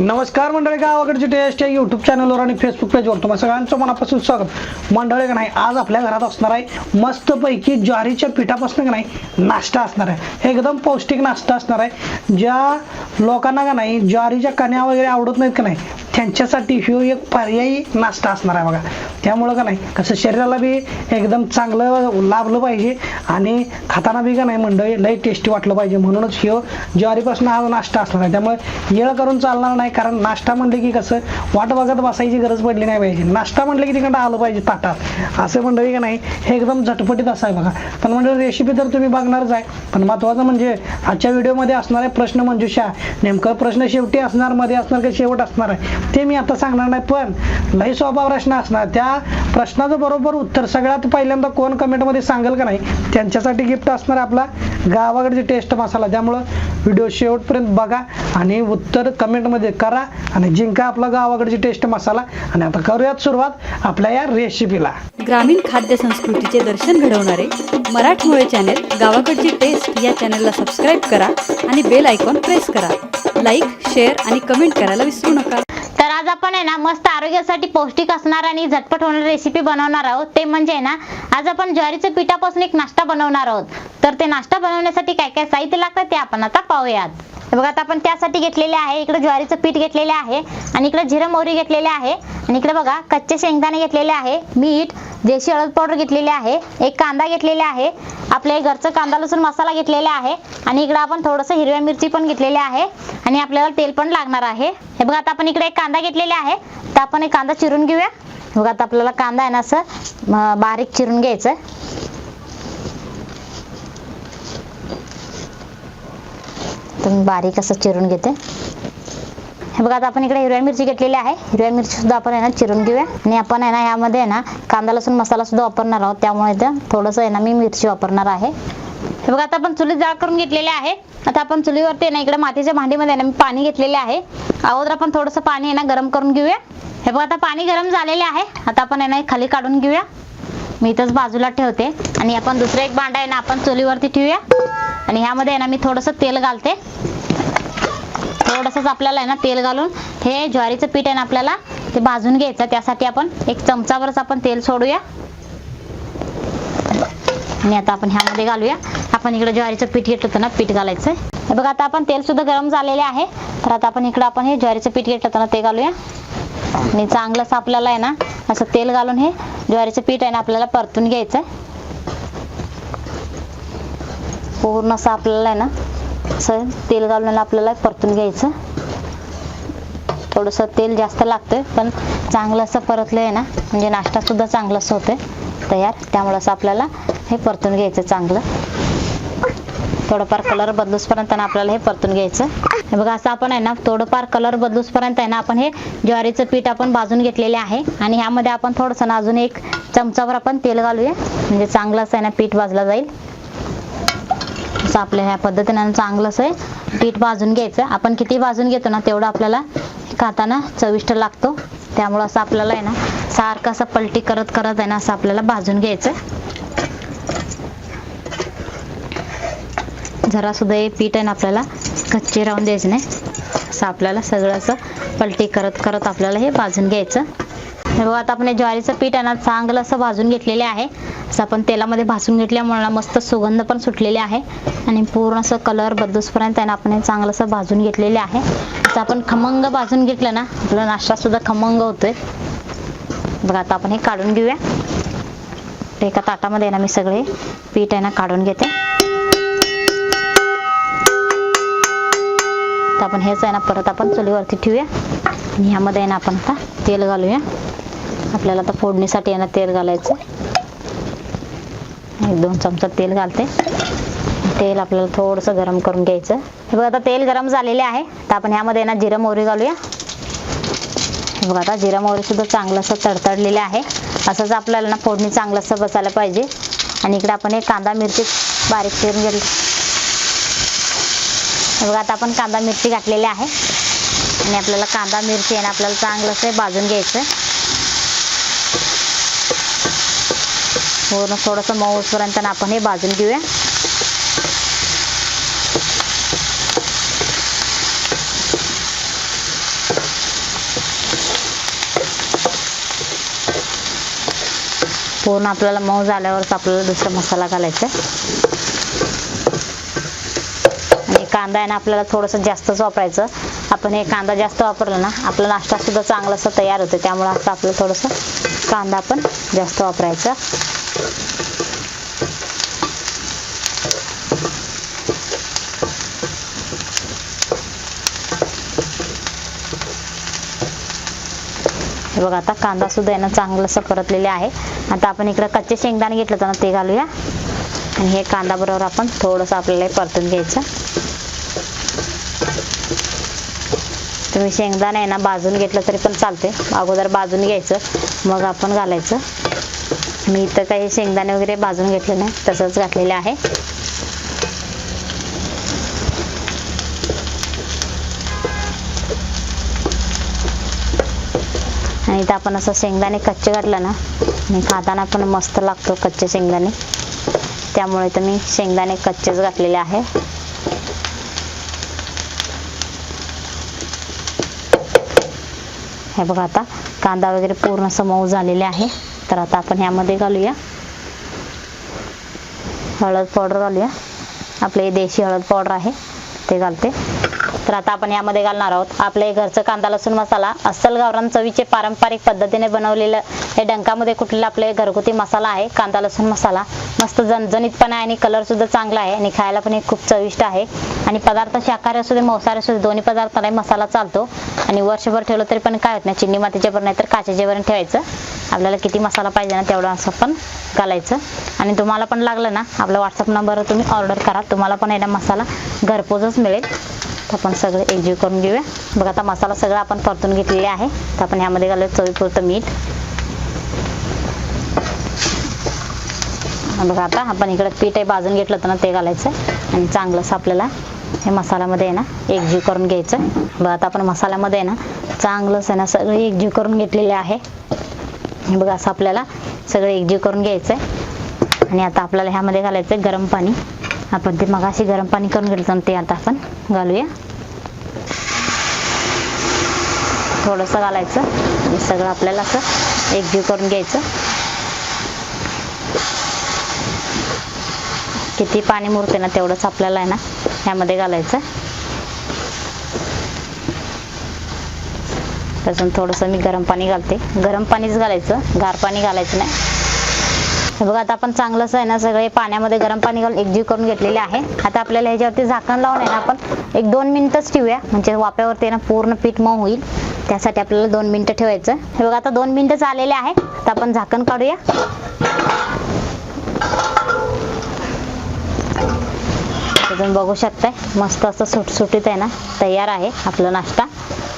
नमस्कार मंडळी गावाकडची टेस्ट या यूट्यूब चॅनलवर आणि फेसबुक पेजवर तुम्हाला सगळ्यांचं मनापासून स्वागत. मंडळी का नाही आज आपल्या घरात असणार आहे मस्तपैकी ज्वारीच्या पिठापासून का नाही नाश्ता असणार आहे. एकदम पौष्टिक नाश्ता असणार आहे. ज्या लोकांना का नाही ज्वारीच्या कण्या वगैरे आवडत नाहीत का नाही त्यांच्यासाठी ह्यो एक पर्यायी नाश्ता असणार आहे बघा. त्यामुळं का नाही कसं शरीराला बी एकदम चांगलं लाभलं पाहिजे आणि खाताना बी का नाही मंडळी लई टेस्टी वाटलं पाहिजे. म्हणूनच ह्यो ज्वारीपासून हा नाश्ता असणार आहे. त्यामुळे येळ करून चालणार नाही. कारण नाश्ता म्हणलं की कसं वाट बघत बसायची गरज पडली नाही पाहिजे. नाश्ता म्हटलं की तिकडं आलं पाहिजे ताटात. असं म्हणलं की नाही हे एकदम झटपटीत असं आहे बघा. पण म्हणजे रेसिपी तर तुम्ही बघणारच आहे. पण महत्त्वाचं म्हणजे आजच्या व्हिडिओमध्ये असणारे प्रश्न मंजुषा नेमकं प्रश्न शेवटी असणार मध्ये असणार का शेवट असणार आहे ते मी आता सांगणार नाही पण लई स्वभाव प्रश्न असणार. त्या प्रश्नाचं बरोबर उत्तर सगळ्यात पहिल्यांदा कोण कमेंटमध्ये सांगेल का नाही त्यांच्यासाठी गिफ्ट असणार आपला गावाकडची टेस्ट मसाला. त्यामुळं व्हिडिओ शेवटपर्यंत बघा आणि उत्तर कमेंटमध्ये करा आणि जिंका आपला गावाकडची टेस्ट मसाला. आणि आता करूयात सुरुवात आपल्या या रेसिपीला ग्रामीण खाद्य संस्कृतीचे दर्शन घडवणारे मराठमोळे चॅनेल गावाकडची टेस्ट या चॅनलला सबस्क्राईब करा आणि बेल आयकॉन प्रेस करा. लाईक शेअर आणि कमेंट करायला विसरू नका. तर आज आपण आहे ना मस्त आरोग्यासाठी पौष्टिक असणार आणि झटपट होणारी रेसिपी बनवणार आहोत. ते म्हणजे आहे ना आज आपण ज्वारीच्या पिठापासून एक नाश्ता बनवणार आहोत. तर ते नाश्ता बनवण्यासाठी काय काय साहित्य लागतं ते आपण आता पाहूयात. बघा आता आपण त्यासाठी घेतलेले आहे. इकडे ज्वारीचं पीठ घेतलेले आहे आणि इकडे जिरं मोहरी घेतलेले आहे. आणि इकडे बघा कच्चे शेंगदाणे घेतलेले आहे मीठ देशी हळद पावडर घेतलेली आहे एक कांदा घेतलेला आहे आपल्या घरचं कांदा लसूण मसाला घेतलेला आहे आणि इकडे आपण थोडंसं हिरव्या मिरची पण घेतलेली आहे आणि आपल्याला तेल पण लागणार आहे. हे बघा आता आपण इकडे एक कांदा घेतलेला आहे. तर आपण एक कांदा चिरून घेऊया. बघा आता आपल्याला कांदा आहे ना असं बारीक चिरून घ्यायचं. मी बारीक असं चिरून घेते. हे बघा आता आपण इकडे हिरव्या मिरची घेतलेली आहे. हिरव्या मिरची सुद्धा आपण आहे ना चिरून घेऊया. आणि आपण आहे ना यामध्ये आहे ना कांदा लसूण मसाला सुद्धा वापरणार आहोत. त्यामुळे इथं थोडंसं आहे ना मी मिरची वापरणार आहे. हे बघा आता आपण चुली जाळ करून घेतलेले आहे. आता आपण चुलीवरती ना इकडे मातीच्या भांडीमध्ये आहे ना मी पाणी घेतलेले आहे. अगोदर आपण थोडंसं पाणी आहे ना गरम करून घेऊया. हे बघा आता पाणी गरम झालेले आहे. आता आपण आहे ना खाली काढून घेऊया. मी इथंच बाजूला ठेवते. आणि आपण दुसरं एक भांडा आहे ना आपण चुलीवरती ठेवूया. आणि ह्यामध्ये आहे ना मी थोडंसं तेल घालते. थोडंसंच आपल्याला आहे ना तेल घालून हे ज्वारीचं पीठ आहे ना आपल्याला ते भाजून घ्यायचं. त्यासाठी आपण एक चमचावरच आपण तेल सोडूया. आणि आता आपण ह्यामध्ये घालूया. आपण इकडे ज्वारीचं पीठ घेतलं होतं ना पीठ घालायचं. हे बघा आता आपण तेल सुद्धा गरम झालेले आहे. तर आता आपण इकडे आपण हे ज्वारीचं पीठ घेतलं होतं ना ते घालूया. आणि चांगलंच आपल्याला आहे ना असं तेल घालून हे ज्वारीचं पीठ आहे ना आपल्याला परतून घ्यायचं पूर्ण असं आपल्याला आहे ना असं तेल घालून आपल्याला परतून घ्यायचं. थोडंसं तेल जास्त लागतंय पण चांगलं असं परतलं आहे ना म्हणजे नाश्ता सुद्धा चांगलं तयार. त्यामुळं असं आपल्याला हे परतून घ्यायचं चांगलं. थोडंफार कलर बदलूसपर्यंत आपल्याला हे परतून घ्यायचं. हे बघा असं आपण आहे ना थोडंफार कलर बदलूसपर्यंत आहे ना आपण हे ज्वारीचं पीठ आपण भाजून घेतलेले आहे. आणि ह्यामध्ये आपण थोडंसं ना अजून एक चमचावर आपण तेल घालूया. म्हणजे चांगलं असं आहे ना पीठ भाजलं जाईल. आपल्या ह्या पद्धतीनं चांगलं असं आहे. पीठ भाजून घ्यायचं. आपण किती भाजून घेतो ना तेवढं आपल्याला खाताना चविष्ट लागतो. त्यामुळं असं आपल्याला आहे ना सारखं असं पलटी करत करत आहे ना असं आपल्याला भाजून घ्यायचं. जरा सुद्धा हे पीठ आहे ना आपल्याला कच्चे राहून द्यायचं नाही. असं आपल्याला सगळं असं पलटी करत करत आपल्याला हे भाजून घ्यायचं. हे बघा आता आपण ज्वारीचं पीठ आहे ना चांगलं असं भाजून घेतलेले आहे. असं आपण तेलामध्ये भाजून घेतल्यामुळे मस्त सुगंध पण सुटलेले आहे. आणि पूर्ण असं कलर बदलूसपर्यंत आहे ना आपण चांगलं असं भाजून घेतलेले आहे. आता आपण खमंग भाजून घेतलं ना आपला नाश्ता सुद्धा खमंग होतोय. बघा आता आपण हे काढून घेऊया. एका ताटामध्ये आहे ना मी सगळे पीठ आहे ना काढून घेते. तर आपण हेच आहे ना परत आपण चुलीवरती ठेवूया. आणि ह्यामध्ये आहे ना आपण आता तेल घालूया. आपल्याला आता फोडणीसाठी यांना तेल घालायचं. एक दोन चमचा तेल घालते. तेल आपल्याला थोडंसं गरम करून घ्यायचं. हे बघा आता तेल गरम झालेले आहे. तर आपण ह्यामध्ये ना जिरं मोहरी घालूया. हे बघा आता जिरं मोहरी सुद्धा चांगलं असं आहे. असंच आपल्याला ना फोडणी चांगलं असं बसायला पाहिजे. आणि इकडे आपण एक कांदा मिरची बारीक चिरून घेतली. हे बघा आता आपण कांदा मिरची घातलेली आहे. आणि आपल्याला कांदा मिरची आहे ना आपल्याला चांगलं असं भाजून घ्यायचं पूर्ण थोडंसं मऊसपर्यंत आपण हे भाजून घेऊया. पूर्ण आपल्याला मऊ झाल्यावरच आपल्याला दुसरा मसाला घालायचा आणि कांदा आहे ना आपल्याला थोडंसं जास्तच वापरायचं. आपण हे कांदा जास्त वापरला ना आपला नाश्ता सुद्धा चांगला तयार होतो. त्यामुळे आता आपलं थोडंसं कांदा पण जास्त वापरायचा. हे बघा आता कांदा सुद्धा आहे ना चांगलं असं परतलेले आहे. आता आपण इकडे कच्चे शेंगदाणे घेतलं तर ना ते घालूया. आणि हे कांदा बरोबर आपण थोडंसं आपल्याला परतून घ्यायचं. तुम्ही शेंगदाणे आहे ना भाजून घेतलं तरी पण चालते अगोदर भाजून घ्यायचं मग आपण घालायचं. मी इथं काही शेंगदाणे वगैरे भाजून घेतले नाही तसंच घातलेले आहे. आणि इथं आपण असं शेंगदाणे कच्चे घातलं ना आणि खाताना पण मस्त लागतो कच्चे शेंगदाणे. त्यामुळे तर मी शेंगदाणे कच्चेच घातलेले आहे. हे बघा आता कांदा वगैरे पूर्ण असं मऊ झालेले आहे. तर आता आपण ह्यामध्ये घालूया. हळद पावडर घालूया. आपले देशी हळद पावडर आहे ते घालते. तर आता आपण यामध्ये घालणार आहोत. आपले हे घरचं कांदा लसूण मसाला अस्सल गावरान चवीचे पारंपरिक पद्धतीने बनवलेलं हे डंकामध्ये कुठलेला आपले घरगुती मसाला आहे कांदा लसूण मसाला. मस्त झणझणीतपणा आहे आणि कलर सुद्धा चांगला आहे आणि खायला पण हे खूप चविष्ट आहे. आणि पदार्थ शाकाहारी असू दे मांसाहारी असू दे दोन्ही पदार्थाला मसाला चालतो. आणि वर्षभर ठेवलं तरी पण काय होत नाही चिन्नी मातीचे पण नाही तर काचेचे वरण ठेवायचं. आपल्याला किती मसाला पाहिजे ना तेवढं असं पण घालायचं. आणि तुम्हाला पण लागलं ना आपला व्हॉट्सअप नंबरवर तुम्ही ऑर्डर करा. तुम्हाला पण याला मसाला घरपोचच मिळेल. तर आपण सगळे एकजीव करून घेऊया. बघा आता मसाला सगळा आपण परतून घेतलेले आहे. तर आपण ह्यामध्ये घालूया चवीपुरतं मीठ. बघा आता आपण इकडे पीठ आहे भाजून घेतलं होतं ना ते घालायचं आणि चांगलंच आपल्याला हे मसाल्यामध्ये आहे ना एकजीव करून घ्यायचं बघा आता आपण मसाल्यामध्ये आहे ना चांगलंच आहे ना सगळं एकजीव करून घेतलेले आहे. हे बघा असं आपल्याला सगळं एकजीव करून घ्यायचं आहे आणि आता आपल्याला ह्यामध्ये घालायचं आहे गरम पाणी. आपण ते मगाशी गरम पाणी करून घेतलं आणि ते आता आपण घालूया. थोडंसं घालायचं आणि सगळं आपल्याला असं एकजीव करून घ्यायचं. किती पाणी मुरते ना तेवढंच आपल्याला आहे ना ह्यामध्ये घालायचं. त्यातून थोडंसं मी गरम पाणी घालते. गरम पाणीच घालायचं गार पाणी घालायचं नाही. हे बघा आता आपण चांगलंच आहे ना सगळे पाण्यामध्ये गरम पाणी घालून एकजीव करून घेतलेले आहे. आता आपल्याला ह्याच्यावरती झाकण लावून आहे ना आपण एक दोन मिनिटच ठेवूया. म्हणजे वाप्यावरती आहे ना पूर्ण पीठ मऊ होईल. त्यासाठी आपल्याला दोन मिनिटं ठेवायचं. हे बघा आता दोन मिनिटं आलेले आहे. आता आपण झाकण काढूया. तुम्ही बघू शकताय मस्त असं सुटसुटीत आहे ना तयार आहे आपला नाश्ता.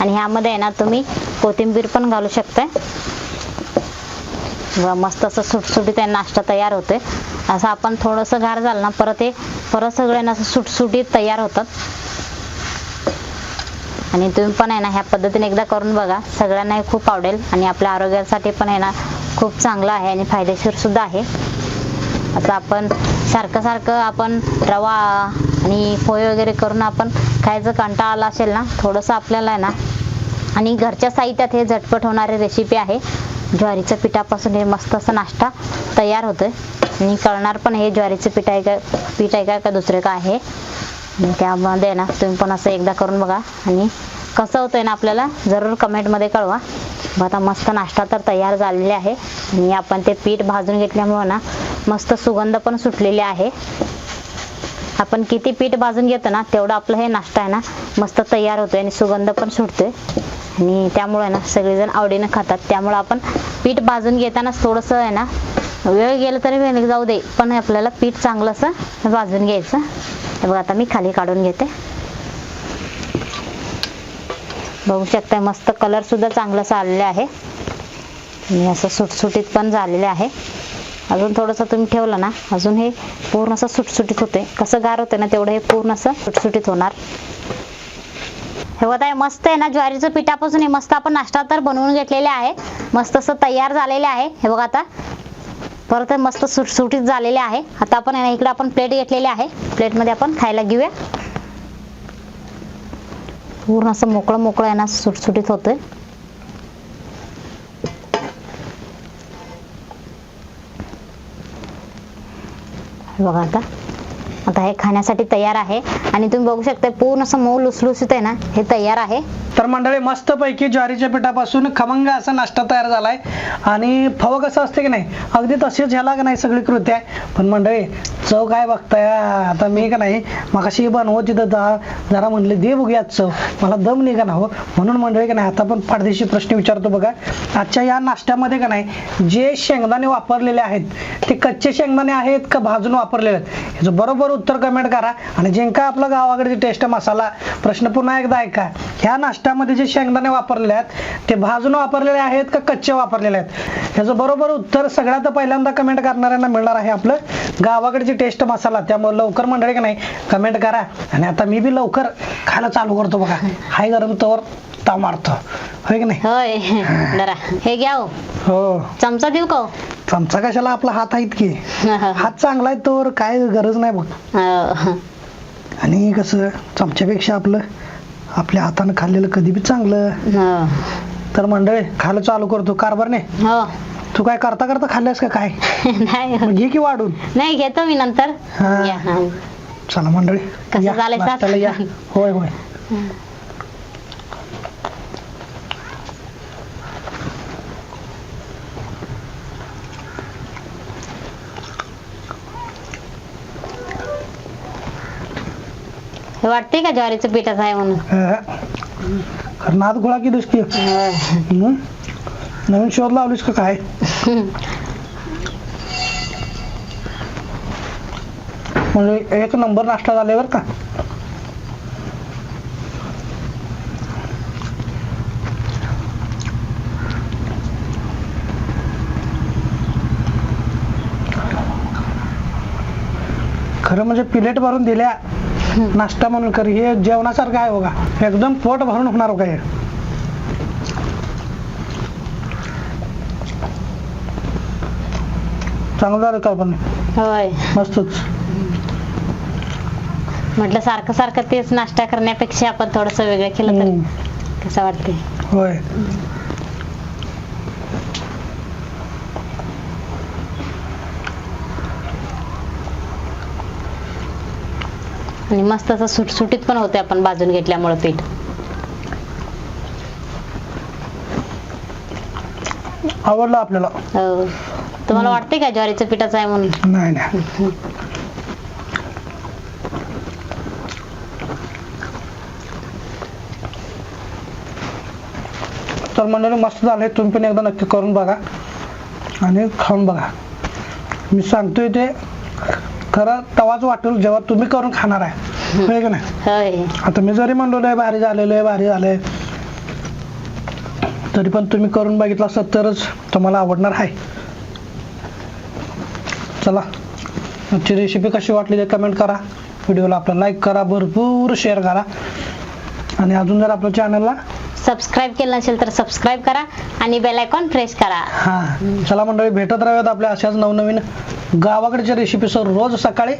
आणि ह्यामध्ये आहे ना तुम्ही कोथिंबीर पण घालू शकताय. व मस्त असं सुटसुटीत आहे नाश्ता तयार होते असं आपण थोडंसं गार झालं ना परत हे परत सगळे ना असं सुटसुटीत तयार होतात. आणि तुम्ही पण आहे ना ह्या पद्धतीने एकदा करून बघा. सगळ्यांना हे खूप आवडेल आणि आपल्या आरोग्यासाठी पण आहे ना खूप चांगलं आहे आणि फायदेशीर सुद्धा आहे. असं आपण सारखं सारखं आपण रवा आणि पोहे वगैरे करून आपण खायचं कंटाळा आला असेल ना थोडंसं आपल्याला आहे ना आणि घरच्या साहित्यात हे झटपट होणारी रेसिपी आहे. ज्वारीच्या पिठापासून हे मस्त असं नाश्ता तयार होतोय. आणि कळणार पण हे ज्वारीचं पीठ आहे का पीठ आहे का का दुसरे काय आहे. त्यामध्ये ना तुम्ही पण असं एकदा करून बघा. आणि कसं होतंय ना आपल्याला जरूर कमेंटमध्ये कळवा. मग आता मस्त नाश्ता तर तयार झालेले आहे. आणि आपण ते पीठ भाजून घेतल्यामुळं ना मस्त सुगंध पण सुटलेली आहे. आपण किती पीठ भाजून घेतो ना तेवढं आपलं हे नाश्ता आहे ना मस्त तयार होतोय आणि सुगंध पण सुटतोय. आणि त्यामुळे ना सगळेजण आवडीनं खातात. त्यामुळे आपण पीठ भाजून घेताना थोडंसं आहे ना वेळ गेला तरी वेळ जाऊ दे पण आपल्याला पीठ चांगलं असं भाजून घ्यायचं. हे बघा आता मी खाली काढून घेते. बघू शकताय मस्त कलर सुद्धा चांगलं असं आलेलं आहे. आणि असं सुटसुटीत पण झालेलं आहे. अजून थोडंसं तुम्ही ठेवलं ना अजून हे पूर्ण असं सुटसुटीत होते कसं गार होते ना तेवढं हे पूर्ण असं सुटसुटीत होणार. हे बघा मस्त आहे ना? ज्वारीचं पिठापासून हे मस्त आपण नाश्ता तर बनवून घेतलेले आहे. मस्त असं तयार झालेले आहे. हे बघा आता. परत मस्त सुटसुटीत झालेले आहे. आता आपण आहे ना इकडे आपण प्लेट घेतलेली आहे. प्लेटमध्ये आपण खायला घेऊया. पूर्ण असं मोकळं मोकळं आहे ना सुटसुटीत होतंय. हे बघा आता. आता हे खाण्यासाठी तयार आहे. आणि तुम्ही बघू शकता पूर्ण असं मऊ लुसलुसीत आहे ना हे तयार आहे. तर मंडळी मस्तपैकी ज्वारीच्या पिठापासून खमंग असा नाश्ता तयार झालाय. आणि फवं कसं असते की नाही अगदी तसेच ह्याला का नाही सगळी कृती आहे. पण मंडळी चव काय बघताय? आता मी का नाही मगाशी बनवत तिथं जा जरा म्हणले दे बघूया चव. मला दम निघा ना हो. म्हणून मंडळी का नाही आता पण पाडदेशी प्रश्न विचारतो बघा. आजच्या या नाश्त्यामध्ये का नाही जे शेंगदाणे वापरलेले आहेत ते कच्चे शेंगदाणे आहेत का भाजून वापरलेले आहेत? ह्याचं बरोबर उत्तर कमेंट करा. आणि जिंका आपला गावाकडे टेस्ट मसाला. प्रश्न पुन्हा एकदा ऐका. ह्या नाश्त्यामध्ये जे शेंगदाणे वापरलेले आहेत ते भाजून वापरलेले आहेत का कच्चे वापरलेले आहेत? ह्याचं बरोबर उत्तर सगळ्यात पहिल्यांदा कमेंट करणाऱ्यांना मिळणार आहे आपलं गावाकडची टेस्ट मसाला. त्यामुळे लवकर मंडळी का नाही कमेंट करा. आणि आता मी बी लवकर खायला चालू करतो बघा. हाय गरम तवर ताव मारतो. होय की नाही? होय. जरा. हे घ्या हो. हो. चमचा देऊ का हो? चमचा कशाला? आपला हात आहेत की. हात चांगला आहे तर काय गरज नाही बघ. हो. आणि कसं? चमच्यापेक्षा आपलं आपल्या हातानं खाल्लेलं कधी बी चांगलं. हो. तर मंडळी खायला चालू करतो. कारभार नाही? हो. तू काय करता करता खाल्ल्यास का काय? नाही. हो. मग घे की वाढून. नाही घेतो मी नंतर. हा. या, हा. चला मंडळी कसं या, झालंय साप? नाश्त्याला या. होय होय. हे वाटते का ज्वारीचं पिठाचं आहे म्हणून? खरं नाद गोळा केलीस की? हं? नवीन शोध लावलीस का काय? म्हणजे एक नंबर नाश्ता झाले बरं का? खरं म्हणजे प्लेट भरून दिल्या. नाश्ता म्हणून खरं हे जेवणासारखं आहे बघा. एकदम पोट भरून होणार बघा हे. चांगलं झालं कल्पना होय. मस्तच. म्हटलं सारखं सारखं तेच नाश्ता करण्यापेक्षा आपण थोडस वेगळं केलं तर. कसं वाटते होय. आणि मस्त असं सुटसुटीत पण होते आपण भाजून घेतल्यामुळे पीठ. आवडलं आपल्याला. हो. तुम्हाला वाटते का ज्वारीचं पिठाचं आहे म्हणून? नाही नाही. तर मंडळी मस्त झाले तुम्ही पण एकदा नक्की करून बघा आणि खाऊन बघा. मी सांगतोय ते खरं तवाच वाटेल जेव्हा तुम्ही करून खाणार आहे. होय का नाही? होय. आता मी जरी म्हणलो लय भारी झालेलं आहे भारी झालंय. तरी पण तुम्ही करून बघितलं असत तरच तुम्हाला आवडणार आहे. चला. आजची रेसिपी कशी वाटली ते कमेंट करा. व्हिडिओला आपला लाईक करा भरपूर शेअर करा. आणि अजून जर आपल्या चॅनलला सबस्क्राईब केलं नसेल तर सबस्क्राईब करा आणि बेल आयकॉन प्रेस करा. हा. चला मंडळी भेटत राहूयात आपल्या अशाच नवनवीन गावाकडच्या रेसिपीसह रोज सकाळी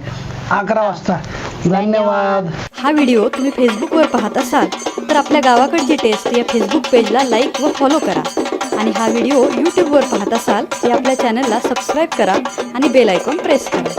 अकरा वाजता. धन्यवाद. हा व्हिडिओ तुम्ही फेसबुकवर पाहत असाल तर आपल्या गावाकडची टेस्ट या फेसबुक पेजला लाईक व फॉलो करा. आणि हा व्हिडिओ यूट्यूबवर पाहत असाल तर आपल्या चॅनलला सबस्क्राईब करा आणि बेल आयकॉन प्रेस करा.